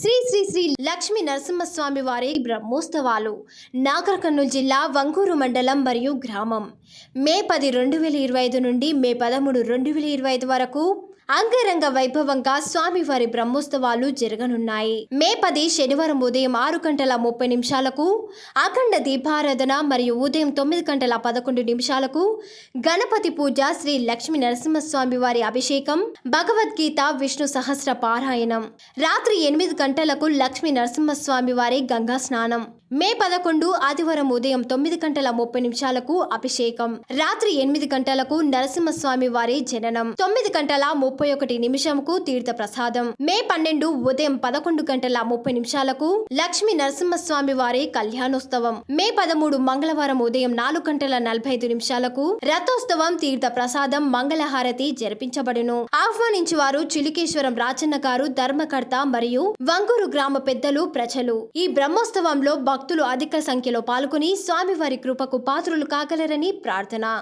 శ్రీ శ్రీ శ్రీ లక్ష్మీ నరసింహస్వామి వారి బ్రహ్మోత్సవాలు నాగర్ కర్నూలు జిల్లా వంగూరు మండలం మరియు గ్రామం. మే పది రెండు వేల ఇరవై ఐదు నుండి మే పదమూడు రెండు వేల ఇరవై ఐదు వరకు అంగరంగ వైభవంగా స్వామివారి బ్రహ్మోత్సవాలు జరగనున్నాయి. మే పది శనివారం ఉదయం ఆరు గంటల ముప్పై నిమిషాలకు అఖండ దీపారాధన మరియు ఉదయం తొమ్మిది గంటల పదకొండు నిమిషాలకు గణపతి పూజ శ్రీ లక్ష్మీ నరసింహస్వామి వారి అభిషేకం భగవద్గీత విష్ణు సహస్ర పారాయణం. రాత్రి ఎనిమిది గంటలకు లక్ష్మీ నరసింహస్వామి వారి గంగా స్నానం. మే పదకొండు ఆదివారం ఉదయం తొమ్మిది గంటల ముప్పై నిమిషాలకు అభిషేకం. రాత్రి ఎనిమిది గంటలకు నరసింహస్వామి వారి జననం. తొమ్మిది గంటల ముప్పై ఒకటి నిమిషంకు తీర్థ ప్రసాదం మే పన్నెండు ఉదయం పదకొండు గంటల ముప్పై నిమిషాలకు లక్ష్మీ నరసింహస్వామి వారి కళ్యాణోత్సవం. మే పదమూడు మంగళవారం ఉదయం నాలుగు గంటల నలభై ఐదు నిమిషాలకు రథోత్సవం తీర్థ ప్రసాదం మంగళహారతి జరిపించబడును. ఆహ్వానించి వారు చిలికేశ్వరం రాజన్న గారు ధర్మకర్త మరియు వంగూరు గ్రామ పెద్దలు ప్రజలు. ఈ బ్రహ్మోత్సవంలో భక్తులు అధిక సంఖ్యలో పాల్గొని స్వామివారి కృపకు పాత్రులు కాగలరని ప్రార్థన.